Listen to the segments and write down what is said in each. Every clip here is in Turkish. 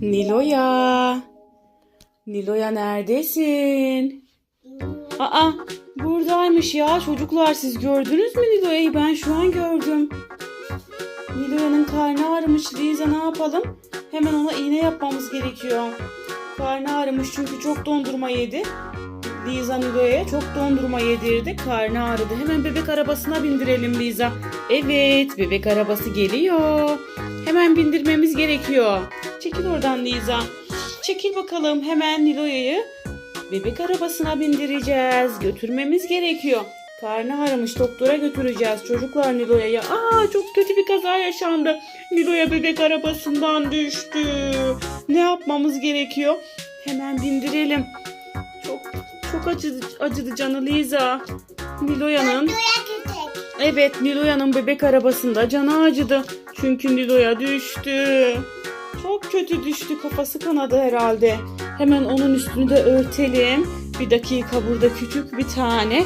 Niloya. Niloya neredesin? Aa buradaymış ya çocuklar siz gördünüz mü Niloya'yı ben şu an gördüm. Niloya'nın karnı ağrımış Liza ne yapalım? Hemen ona iğne yapmamız gerekiyor. Karnı ağrımış çünkü çok dondurma yedi. Liza Nilo'ya çok dondurma yedirdi. Karnı ağrıdı. Hemen bebek arabasına bindirelim Liza. Evet bebek arabası geliyor. Hemen bindirmemiz gerekiyor. Çekil oradan Liza. Çekil bakalım hemen Nilo'ya'yı bebek arabasına bindireceğiz. Götürmemiz gerekiyor. Karnı ağrımış doktora götüreceğiz çocuklar Nilo'ya. Aa çok kötü bir kaza yaşandı. Nilo'ya bebek arabasından düştü. Ne yapmamız gerekiyor? Hemen bindirelim. Çok çok acıdı, acıdı canı Liza. Nilo'yanın Evet Nilo'yanın bebek arabasında canı acıdı. Çünkü Nilo'ya düştü. Kötü düştü kafası kanadı herhalde. Hemen onun üstünü de örtelim. Bir dakika burada küçük bir tane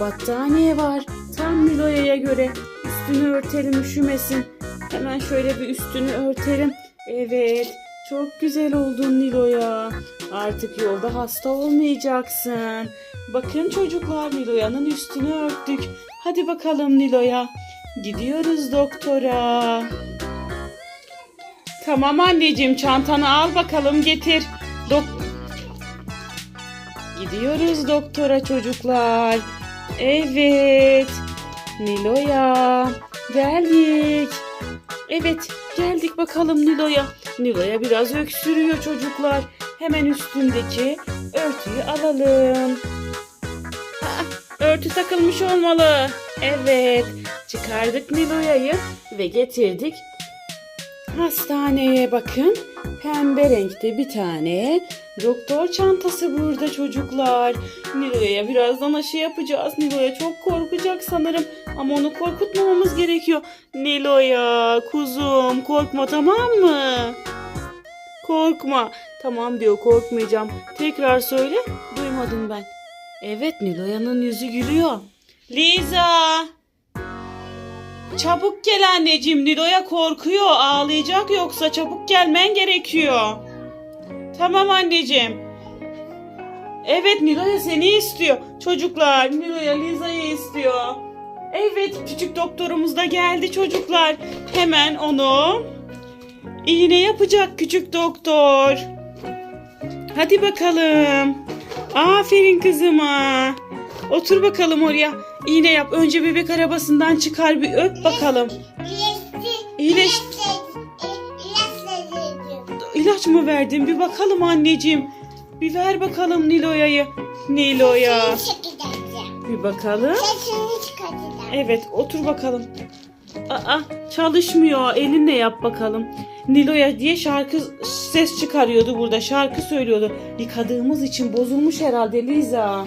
battaniye var. Tam Nilo'ya göre. Üstünü örtelim üşümesin. Hemen şöyle bir üstünü örtelim. Evet çok güzel oldun Nilo'ya. Artık yolda hasta olmayacaksın. Bakın çocuklar Nilo'yanın üstünü örttük. Hadi bakalım Nilo'ya. Gidiyoruz doktora. Tamam anneciğim çantanı al bakalım getir. Dok Gidiyoruz doktora çocuklar. Evet. Nilo'ya geldik. Evet geldik bakalım Nilo'ya. Nilo'ya biraz öksürüyor çocuklar. Hemen üstündeki örtüyü alalım. Aa, örtü takılmış olmalı. Evet çıkardık Nilo'ya'yı ve getirdik Hastaneye bakın. Pembe renkte bir tane doktor çantası burada çocuklar. Nilo'ya birazdan aşı yapacağız. Nilo'ya çok korkacak sanırım. Ama onu korkutmamamız gerekiyor. Nilo'ya kuzum korkma tamam mı? Korkma. Tamam diyor korkmayacağım. Tekrar söyle. Duymadım ben. Evet Nilo'yanın yüzü gülüyor. Liza. Çabuk gel anneciğim Nilo'ya korkuyor ağlayacak yoksa çabuk gelmen gerekiyor. Tamam anneciğim. Evet Nilo'ya seni istiyor. Çocuklar Nilo'ya Liza'yı istiyor. Evet küçük doktorumuz da geldi çocuklar. Hemen onu iğne yapacak küçük doktor. Hadi bakalım. Aferin kızıma. Otur bakalım oraya. İğne yap. Önce bebek arabasından çıkar bir öp bakalım. İyileş. İlaç mı verdin? Bir bakalım anneciğim. Bir ver bakalım Nilo'ya'yı. Nilo'ya. Bir bakalım. Evet otur bakalım. Aa çalışmıyor. Elinle yap bakalım. Nilo'ya diye şarkı ses çıkarıyordu burada. Şarkı söylüyordu. Yıkadığımız için bozulmuş herhalde Liza.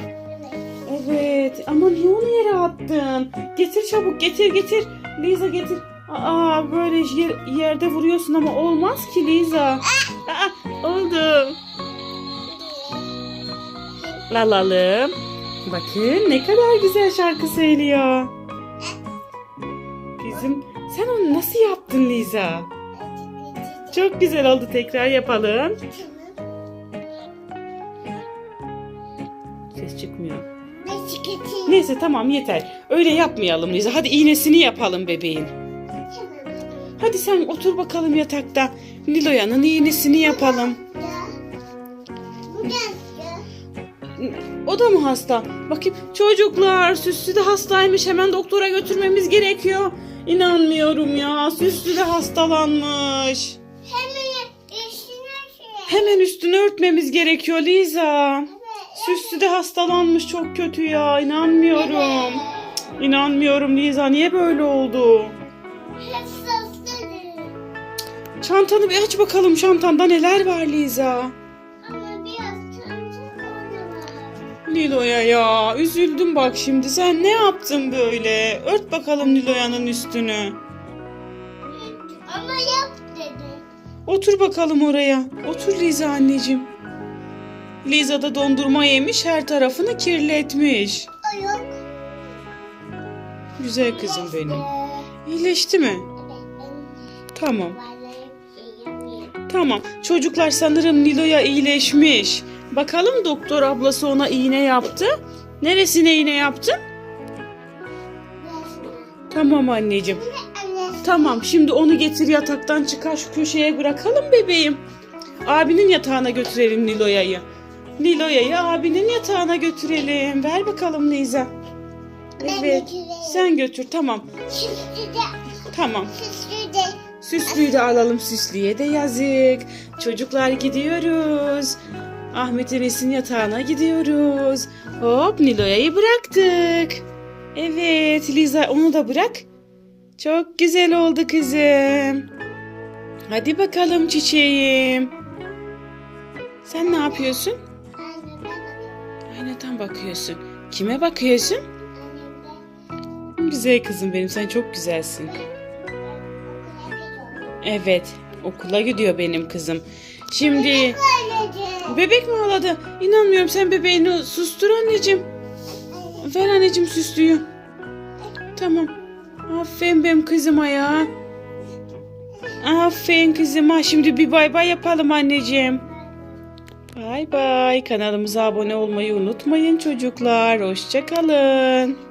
Evet ama niye onu yere attın? Getir çabuk getir getir. Liza getir. Aa böyle yer, yerde vuruyorsun ama olmaz ki Liza. Oldu. Lalalım. Bakın ne kadar güzel şarkı söylüyor. Bizim sen onu nasıl yaptın Liza? Çok güzel oldu tekrar yapalım. Ses çıkmıyor. Neyse tamam yeter. Öyle yapmayalım Liza. Hadi iğnesini yapalım bebeğin. Hadi sen otur bakalım yatakta. Nilo'yanın iğnesini yapalım. O da mı hasta? Bakayım çocuklar Süslü de hastaymış. Hemen doktora götürmemiz gerekiyor. İnanmıyorum ya. Süslü de hastalanmış. Hemen üstünü örtmemiz gerekiyor Liza. Süslü de hastalanmış çok kötü ya. İnanmıyorum. Cık, İnanmıyorum Liza. Niye böyle oldu? Çantanı bir aç bakalım. Çantanda neler var Liza? Nilo'ya ya. Üzüldüm bak şimdi. Sen ne yaptın böyle? Ört bakalım Nilo'yanın üstünü. Ama yap dedi. Otur bakalım oraya. Otur Liza anneciğim. Liza da dondurma yemiş. Her tarafını kirletmiş. Yok. Güzel kızım benim. İyileşti mi? Tamam. Tamam. Çocuklar sanırım Nilo'ya iyileşmiş. Bakalım doktor ablası ona iğne yaptı. Neresine iğne yaptın? Tamam anneciğim. Anne. Tamam şimdi onu getir yataktan çıkar şu köşeye bırakalım bebeğim. Abinin yatağına götürelim Nilo'ya'yı. Nilo'ya'yı abinin yatağına götürelim. Ver bakalım. Ben Evet. Sen götür tamam. Süslü de. Tamam. Süslü de. Süslüyü de alalım süslüye de yazık. Çocuklar gidiyoruz. Ahmet Enes'in yatağına gidiyoruz. Hop Nilo'ya'yı bıraktık. Evet Liza onu da bırak. Çok güzel oldu kızım. Hadi bakalım çiçeğim. Sen ne yapıyorsun? Aynadan bakıyorsun. Kime bakıyorsun? Güzel kızım benim sen çok güzelsin. Evet okula gidiyor benim kızım. Şimdi... Anneciğim. Bebek mi ağladı? İnanmıyorum sen bebeğini sustur anneciğim. Ver anneciğim süslüyü. Tamam. Aferin benim kızıma ya. Aferin kızıma. Şimdi bir bay bay yapalım anneciğim. Bay bay. Kanalımıza abone olmayı unutmayın çocuklar. Hoşçakalın.